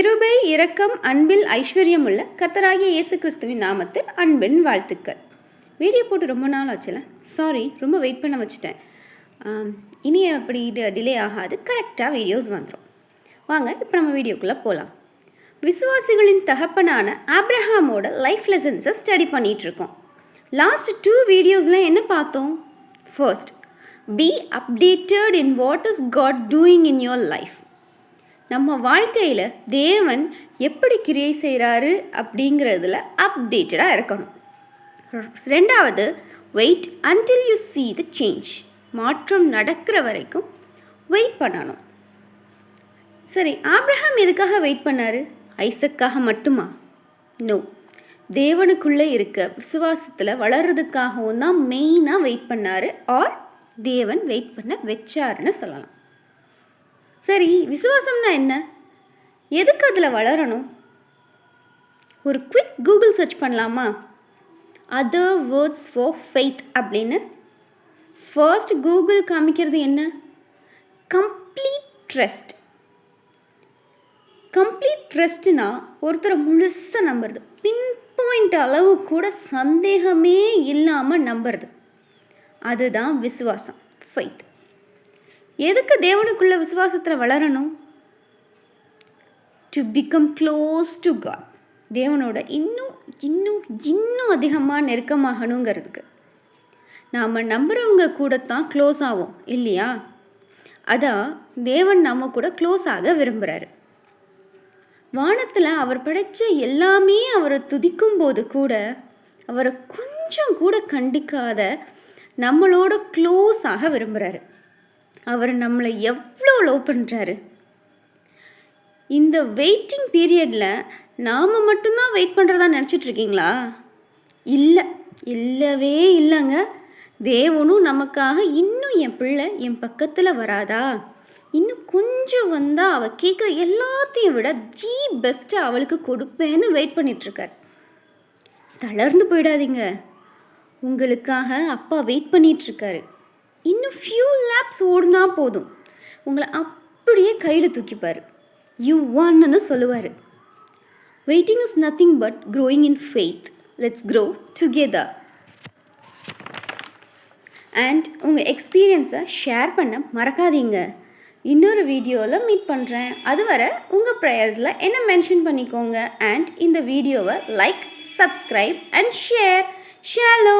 கிருபை இரக்கம் அன்பில் ஐஸ்வர்யமுள்ள கத்தராகிய இயேசு கிறிஸ்துவின் நாமத்தில் அன்பின் வாழ்த்துக்கள். வீடியோ போட்டு ரொம்ப நாள் ஆச்சுல? சாரி ரொம்ப வெயிட் பண்ண வச்சுட்டேன். இனி அப்படி இது டிலே ஆகாது. கரெக்டாக வீடியோஸ் வந்துடும் வாங்க இப்போ நம்ம வீடியோக்குள்ளே போகலாம் விசுவாசிகளின் தகப்பனான ஆப்ரஹாமோட லைஃப் லெசன்ஸை ஸ்டடி பண்ணிகிட்ருக்கோம் லாஸ்ட் டூ வீடியோஸில் என்ன பார்த்தோம்? First be updated in what is God doing in your life நம்ம வாழ்க்கையில் தேவன் எப்படி கிரியை செய்கிறாரு அப்படிங்கிறதுல அப்டேட்டடாக இருக்கணும். ரெண்டாவது wait until you see the change மாற்றம் நடக்கிற வரைக்கும் வெயிட் பண்ணணும். சரி ஆப்ரஹாம் எதுக்காக வெயிட் பண்ணாரு? ஐசக்காக மட்டுமா? நோ தேவனுக்குள்ளே இருக்க விசுவாசத்தில் வளர்றதுக்காகவும் தான் மெயினாக வெயிட் பண்ணாரு ஆர் தேவன் வெயிட் பண்ண வச்சாருன்னு சொல்லலாம். சரி விசுவாசம்னா என்ன? எதுக்கு அதில் வளரணும்? ஒரு குவிக் கூகுள் சர்ச் பண்ணலாமா? அதர் வேர்ட்ஸ் ஃபார் ஃபெய்த் அப்படின்னு. ஃபர்ஸ்ட் கூகுள் காமிக்கிறது என்ன? கம்ப்ளீட் ட்ரஸ்ட் கம்ப்ளீட் ட்ரஸ்ட்னா ஒருத்தரை முழுசாக நம்புறது. பின் பாயிண்ட் அளவு கூட சந்தேகமே இல்லாமல் நம்புறது. அதுதான் விசுவாசம் ஃபெய்த் எதுக்கு தேவனுக்குள்ள விசுவாசத்தில் வளரணும்? To become close to God தேவனோட இன்னும் இன்னும் இன்னும் அதிகமாக நெருக்கமாகணுங்கிறதுக்கு. நாம் நம்புகிறவங்க கூடத்தான் க்ளோஸ் ஆகும் இல்லையா? அதான் தேவன் நம்ம கூட க்ளோஸ் ஆக விரும்புகிறாரு வானத்தில் அவர் படைச்ச எல்லாமே அவரை துதிக்கும் போது கூட அவரை கொஞ்சம் கூட கண்டிக்காத நம்மளோட க்ளோஸ் ஆக விரும்புகிறாரு அவர் நம்மளை எவ்வளோ லவ் பண்ணுறாரு இந்த வெயிட்டிங் பீரியடில் நாம் மட்டும்தான் வெயிட் பண்ணுறதா நினச்சிட்டு இருக்கீங்களா? இல்லை இல்லவே இல்லைங்க. தேவனும் நமக்காக இன்னும் என் பிள்ளை என் பக்கத்தில் வராதா? இன்னும் கொஞ்சம் வந்தால் அவள் கேட்குற எல்லாத்தையும் விட தி பெஸ்ட்டை அவளுக்கு கொடுப்பேன்னு வெயிட் பண்ணிகிட்ருக்கார் தளர்ந்து போயிடாதீங்க. உங்களுக்காக அப்பா வெயிட் பண்ணிகிட்ருக்காரு இன்னும் ஃபியூ லேப்ஸ் ஓடுனா போதும். உங்களை அப்படியே கையில் தூக்கிப்பார். யூ ஒன்னு சொல்லுவார். Waiting is nothing but growing in faith let's grow together and உங்கள் எக்ஸ்பீரியன்ஸை ஷேர் பண்ண மறக்காதீங்க. இன்னொரு வீடியோவில் மீட் பண்ணுறேன் அதுவரை உங்கள் ப்ரேயர்ஸில் என்ன மென்ஷன் பண்ணிக்கோங்க. அண்ட் இந்த வீடியோவை like subscribe and share shallow